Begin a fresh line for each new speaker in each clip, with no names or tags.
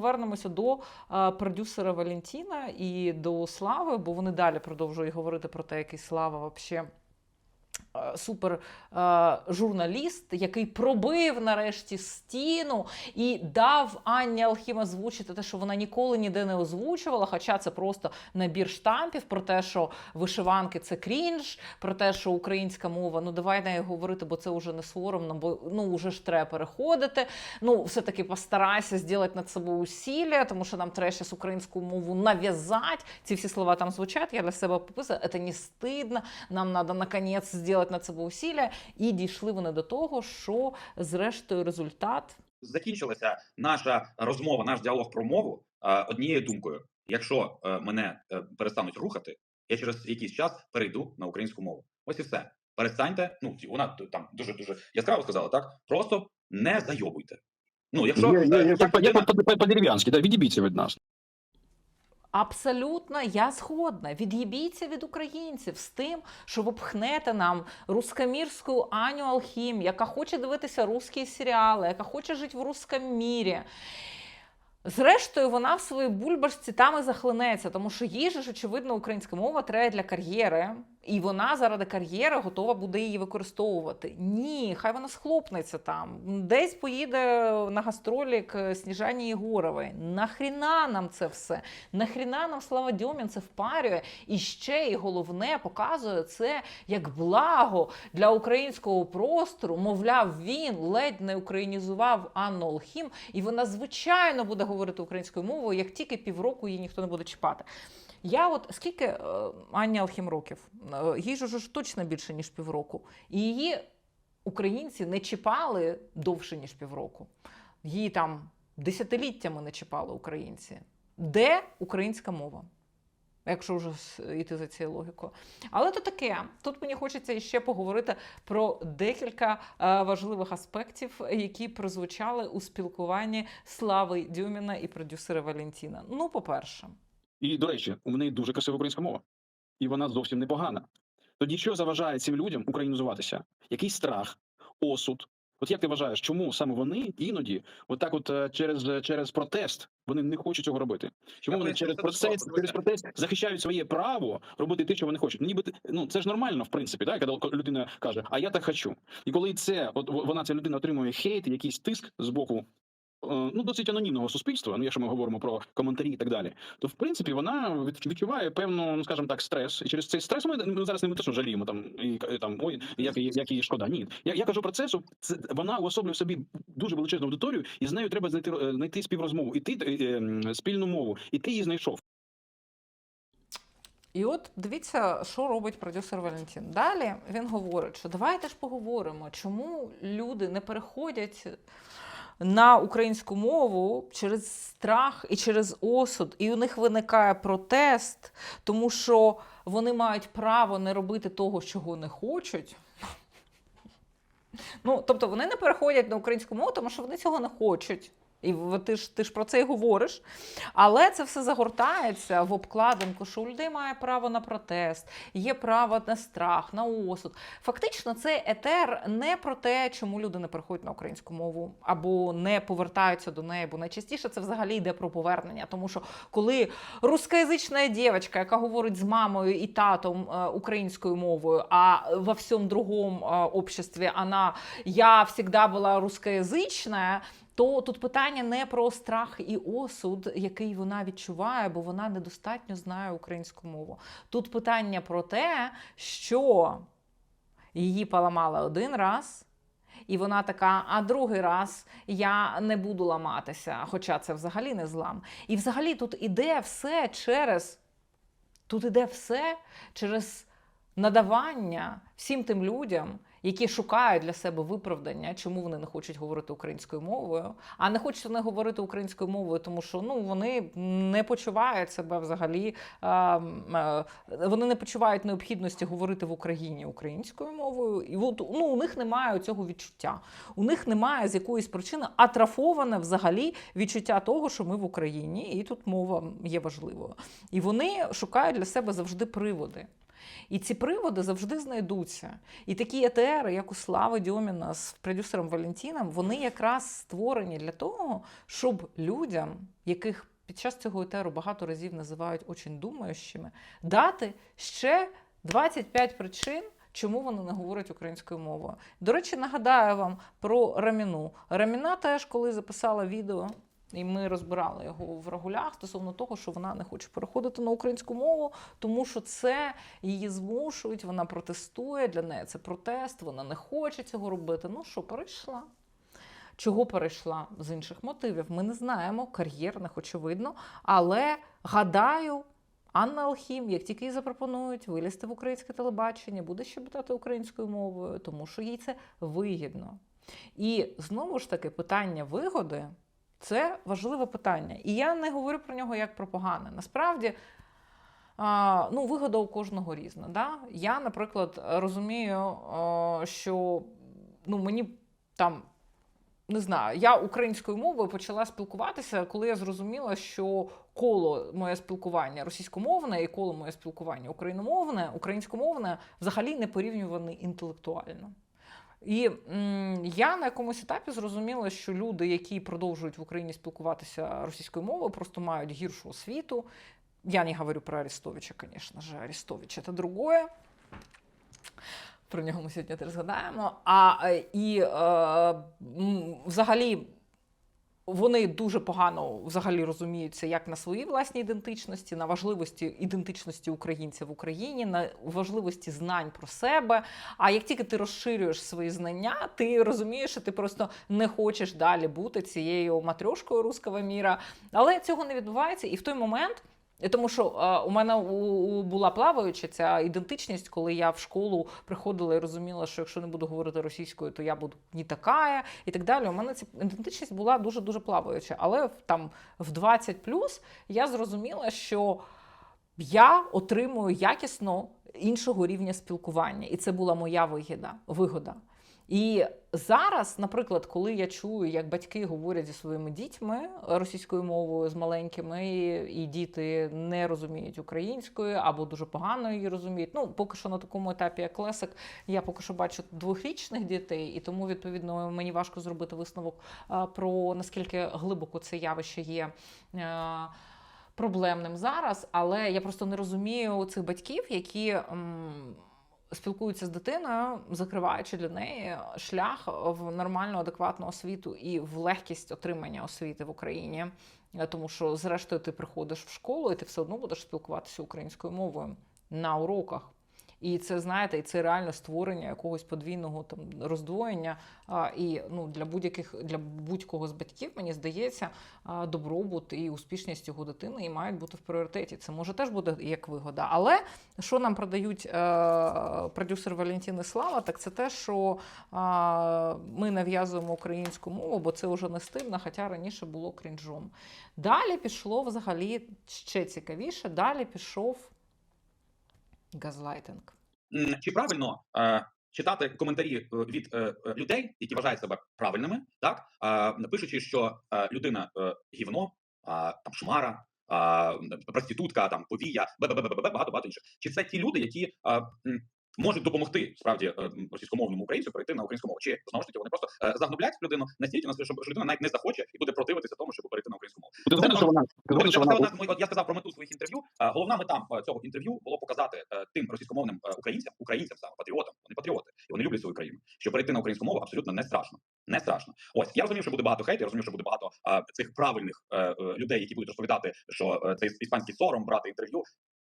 повернемося до е, продюсера Валентіна і до Слави, бо вони далі продовжують говорити про те, який Слава вообще. Е, Супер е, журналіст, який пробив нарешті стіну і дав Анні Алхім озвучити те, що вона ніколи ніде не озвучувала. Хоча це просто набір штампів про те, що вишиванки це крінж, про те, що українська мова, ну давай нею говорити, бо це вже не соромно, бо ну вже ж треба переходити. Ну, все-таки постарайся зробити над собою усилля, тому що нам треба зараз українську мову нав'язати. Ці всі слова там звучать. Я для себе пописала, це не стидно. Нам треба наконець зробити над собою усилля. І дійшли вони до того, що зрештою результат
закінчилася наша розмова, наш діалог про мову однією думкою. Якщо е, мене е, перестануть рухати, я через якийсь час перейду на українську мову. Ось і все. Перестаньте. Ну вона там дуже дуже яскраво сказала, так просто не зайобуйте. Ну, якщо
Я, я, я,
як
я, я
людина-
по- по- по-дерев'янськи, да, відібіться від нас.
Абсолютно, я згодна. Від'їбіться від українців з тим, що ви пхнете нам рускомірську Аню Алхім, яка хоче дивитися русські серіали, яка хоче жити в русскому мірі. Зрештою, вона в своїй бульбашці там і захлинеться, тому що їй же ж, очевидно, українська мова треба для кар'єри, і вона заради кар'єри готова буде її використовувати. Ні, хай вона схлопнеться там. Десь поїде на гастролі к Сніжані Єгоровій. Нахріна нам це все? Нахріна нам Слава Дьомін це впарює? І ще і головне показує це як благо для українського простору. Мовляв, він ледь не українізував Анну Олхім, і вона звичайно буде говорити українською мовою, як тільки півроку її ніхто не буде чіпати. Я от скільки е, Анні Алхім років? Е, Їй ж уже точно більше, ніж півроку. І її українці не чіпали довше, ніж півроку. Її там десятиліттями не чіпали українці. Де українська мова? Якщо вже йти за цією логікою. Але то таке. Тут мені хочеться ще поговорити про декілька е, важливих аспектів, які прозвучали у спілкуванні Слави Дюміна і продюсера Валентіна. Ну, по-перше,
І, до речі, у неї дуже красива українська мова. І вона зовсім непогана. Тоді що заважає цим людям українізуватися? Який страх, осуд? От як ти вважаєш, чому саме вони іноді, отак, от е, через, е, через протест, вони не хочуть цього робити? Чому вони через
просто.
через протест захищають своє право робити те, що вони хочуть? Ніби ну це ж нормально, в принципі, так? Коли людина каже, а я так хочу. І коли це, от вона ця людина отримує хейт, якийсь тиск з боку. Е, Ну, досить анонімного суспільства, ну якщо ми говоримо про коментарі і так далі, то в принципі вона відчуває певну, ну скажімо так, стрес. І через цей стрес ми, ми зараз не точно жаліємо там і там ой, як, як їй шкода. Ні, я, я кажу про це, що це вона уособлює собі дуже величезну аудиторію, і з нею треба знайти е, знайти співрозмову, і ти е, спільну мову, і ти її знайшов.
І от дивіться, що робить продюсер Валентин. Далі він говорить, що давайте ж поговоримо, чому люди не переходять на українську мову через страх і через осуд, і у них виникає протест, тому що вони мають право не робити того, чого не хочуть. Ну, тобто вони не переходять на українську мову, тому що вони цього не хочуть. І ти ж, ти ж про це і говориш. Але це все загортається в обкладинку, що у людей має право на протест, є право на страх, на осуд. Фактично, цей етер не про те, чому люди не переходять на українську мову або не повертаються до неї, бо найчастіше це взагалі йде про повернення. Тому що коли рускоязична дівчинка, яка говорить з мамою і татом е, українською мовою, а во всьому другому е, обществі вона я завжди була рускоязична, то тут питання не про страх і осуд, який вона відчуває, бо вона недостатньо знає українську мову. Тут питання про те, що її поламали один раз. І вона така, а другий раз я не буду ламатися, хоча це взагалі не злам. І взагалі тут іде все через тут іде все через надавання всім тим людям, які шукають для себе виправдання, чому вони не хочуть говорити українською мовою, а не хочуть вони говорити українською мовою, тому що ну вони не почувають себе взагалі. е, е, вони не почувають необхідності говорити в Україні українською мовою, і от ну у них немає цього відчуття. У них немає з якоїсь причини атрафоване взагалі відчуття того, що ми в Україні, і тут мова є важливою. І вони шукають для себе завжди приводи. І ці приводи завжди знайдуться. І такі ЕТРи, як у Слави Дьоміна з продюсером Валентіном, вони якраз створені для того, щоб людям, яких під час цього етеру багато разів називають очень думаючими, дати ще 25 причин. Чому вони не говорять українською мовою? До речі, нагадаю вам про Раміну. Раміна теж коли записала відео, і ми розбирали його в регулях стосовно того, що вона не хоче переходити на українську мову, тому що це її змушують, вона протестує. Для неї це протест, вона не хоче цього робити. Ну що, перейшла. Чого перейшла з інших мотивів? Ми не знаємо, кар'єрних, очевидно. Але гадаю, Анна Алхім, як тільки їй запропонують вилізти в українське телебачення, буде щебетати українською мовою, тому що їй це вигідно. І знову ж таки, питання вигоди це важливе питання. І я не говорю про нього як про погане. Насправді, ну, вигода у кожного різна. Да? Я, наприклад, розумію, що ну, мені там. Не знаю, я українською мовою почала спілкуватися, коли я зрозуміла, що коло моє спілкування російськомовне і коло моє спілкування україномовне, українськомовне взагалі не порівнювані інтелектуально. І м, я на якомусь етапі зрозуміла, що люди, які продовжують в Україні спілкуватися російською мовою, просто мають гіршу освіту. Я не говорю про Арестовича, звісно ж, Арестович це другое. Про нього ми сьогодні теж згадаємо. А е, і е, взагалі вони дуже погано взагалі розуміються як на своїй власній ідентичності, на важливості ідентичності українця в Україні, на важливості знань про себе. А як тільки ти розширюєш свої знання, ти розумієш, що ти просто не хочеш далі бути цією матрьошкою руского міра. Але цього не відбувається, і в той момент. І Тому що е, у мене у, у- була плаваюча ця ідентичність, коли я в школу приходила і розуміла, що якщо не буду говорити російською, то я буду не така і так далі. У мене ця ідентичність була дуже дуже плаваюча. Але там в 20 плюс я зрозуміла, що я отримую якісно іншого рівня спілкування, і це була моя вигода. вигода. І зараз, наприклад, коли я чую, як батьки говорять зі своїми дітьми російською мовою з маленькими, і, діти не розуміють української або дуже погано її розуміють. Ну, поки що на такому етапі, як Лесик, я поки що бачу двохрічних дітей, і тому відповідно мені важко зробити висновок про наскільки глибоко це явище є. Проблемним зараз, але я просто не розумію цих батьків, які спілкуються з дитиною, закриваючи для неї шлях в нормальну, адекватну освіту і в легкість отримання освіти в Україні. Тому що, зрештою, ти приходиш в школу, і ти все одно будеш спілкуватися українською мовою на уроках. І це знаєте, і це реально створення якогось подвійного там роздвоєння. А, і ну для будь-яких для будь-кого з батьків, мені здається, добробут і успішність його дитини і мають бути в пріоритеті. Це може теж буде як вигода. Але що нам продають е, продюсер Валентин і Слава, так це те, що е, ми нав'язуємо українську мову, бо це вже не стильно, хоча раніше було крінжом. Далі пішло взагалі ще цікавіше. Далі пішов газлайтинг.
Чи правильно е, читати коментарі е, від е, е, людей, які вважають себе правильними, так е, пишучи, що е, людина е, гівно, а, там шмара, е, проститутка, там повія, багато багато інших. Чи це ті люди, які е, можуть допомогти справді е, російськомовному українцю перейти на українську мову? Чи знову ж таки вони просто е, загноблять людину настільки, наскільки, щоб людина навіть не захоче і буде противитися тому, щоб перейти на українську мову?
Ти згоден, що вона ти що вона
от я сказав про мету своїх інтерв'ю. Е, Головна мета цього інтерв'ю було показати тим російськомовним українцям, українцям саме патріотам, вони патріоти, і вони люблять свою країну. Що перейти на українську мову абсолютно не страшно. Не страшно. Ось я розумів, що буде багато хейту, я розумів, що буде багато цих правильних людей, які будуть розповідати, що це іспанський сором брати інтерв'ю.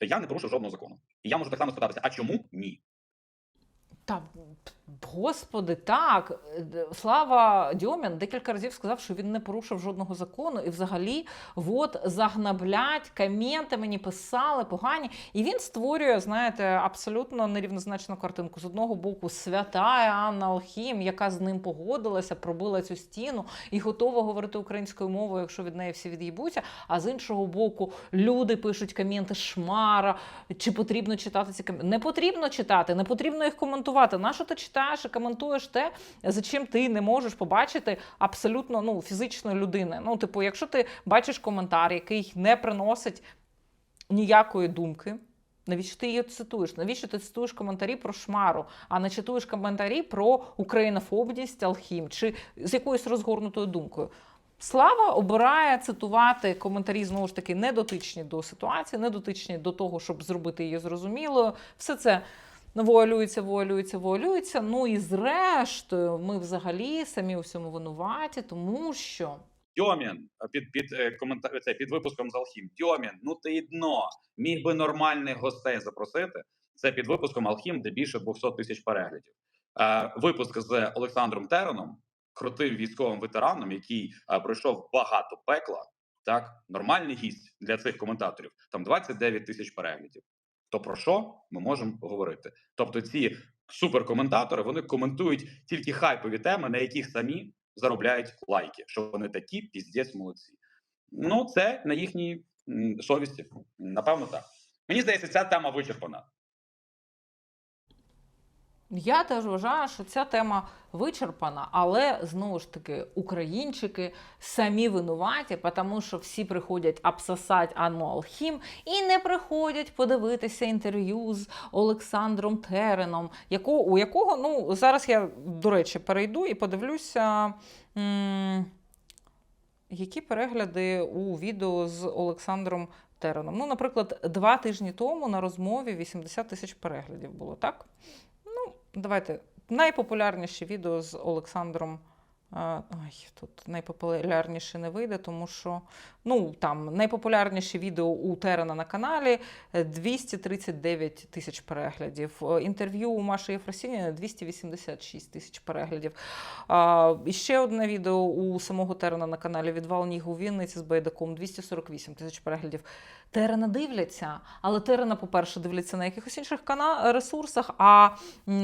Я не порушив жодного закону. І я можу так само спитатися, а чому ні?
tá, господи, так. Слава Дьомін декілька разів сказав, що він не порушив жодного закону, і взагалі от загнаблять, коменти мені писали погані. І він створює, знаєте, абсолютно нерівнозначну картинку. З одного боку, свята Анна Алхім, яка з ним погодилася, пробила цю стіну і готова говорити українською мовою, якщо від неї всі від'їбуться. А з іншого боку, люди пишуть коменти шмара. Чи потрібно читати ці коменти? Не потрібно читати, не потрібно їх коментувати. Нащо ти читаєш і коментуєш те, за чим ти не можеш побачити абсолютно ну, фізичної людини? Ну, типу, якщо ти бачиш коментар, який не приносить ніякої думки. Навіщо ти її цитуєш? Навіщо ти цитуєш коментарі про шмару, а не читуєш коментарі про українофобність, алхім чи з якоюсь розгорнутою думкою? Слава обирає цитувати коментарі знову ж таки недотичні до ситуації, недотичні до того, щоб зробити її зрозумілою. Все це вуалюється, вуалюється, вуалюється. Ну і зрештою, ми взагалі самі у всьому винуваті, тому що
Дьомін під під е, коментар це під випуском з Алхім. Дьомін, ну ти дно. Міг би нормальних гостей запросити. Це під випуском Алхім, де більше 200 тисяч переглядів. Е, випуск з Олександром Тереном, крутим військовим ветераном, який е, пройшов багато пекла. Так, нормальний гість для цих коментаторів. Там 29 тисяч переглядів. То про що ми можемо говорити? Тобто, ці суперкоментатори вони коментують тільки хайпові теми, на яких самі заробляють лайки, що вони такі піздець молодці. Ну, це на їхній совісті. Напевно, так. Мені здається, ця тема вичерпана.
Я теж вважаю, що ця тема вичерпана, але знову ж таки українчики самі винуваті, тому що всі приходять обсосать Анну Алхім і не приходять подивитися інтерв'ю з Олександром Тереном, якого, у якого, ну зараз я, до речі, перейду і подивлюся. М- які перегляди у відео з Олександром Тереном? Ну, наприклад, два тижні тому на розмові 80 тисяч переглядів було, так? Давайте. Найпопулярніше відео з Олександром. а, Ой, тут найпопулярніше не вийде, тому що ну там найпопулярніше відео у Терена на каналі е, 239 тисяч переглядів. Е, Інтерв'ю у Маші Єфросініної 286 тисяч переглядів. А, і ще одне відео у самого Терена на каналі Відвал ніг у Вінниці з Байдаком 248 тисяч переглядів. Терена дивляться, але Терена, по-перше, дивляться на якихось інших кана- ресурсах, а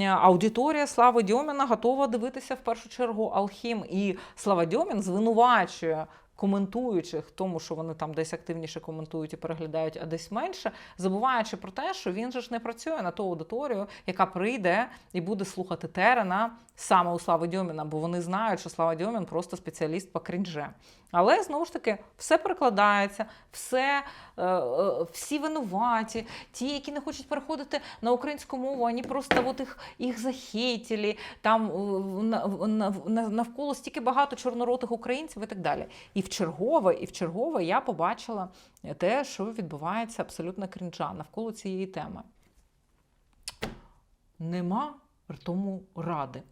аудиторія Слави Дьоміна готова дивитися в першу чергу Алхім. І Слава Дьомін звинувачує коментуючих тому, що вони там десь активніше коментують і переглядають, а десь менше, забуваючи про те, що він же ж не працює на ту аудиторію, яка прийде і буде слухати Терена саме у Слави Дьоміна, бо вони знають, що Слава Дьомін просто спеціаліст по крінже. Але знову ж таки, все перекладається, все, е, е, всі винуваті, ті, які не хочуть переходити на українську мову, вони просто от їх, їх захейтили, там е, на- на- на- навколо стільки багато чорноротих українців і так далі. І в чергове, і в чергове я побачила те, що відбувається абсолютно крінжа навколо цієї теми. Нема тому ради.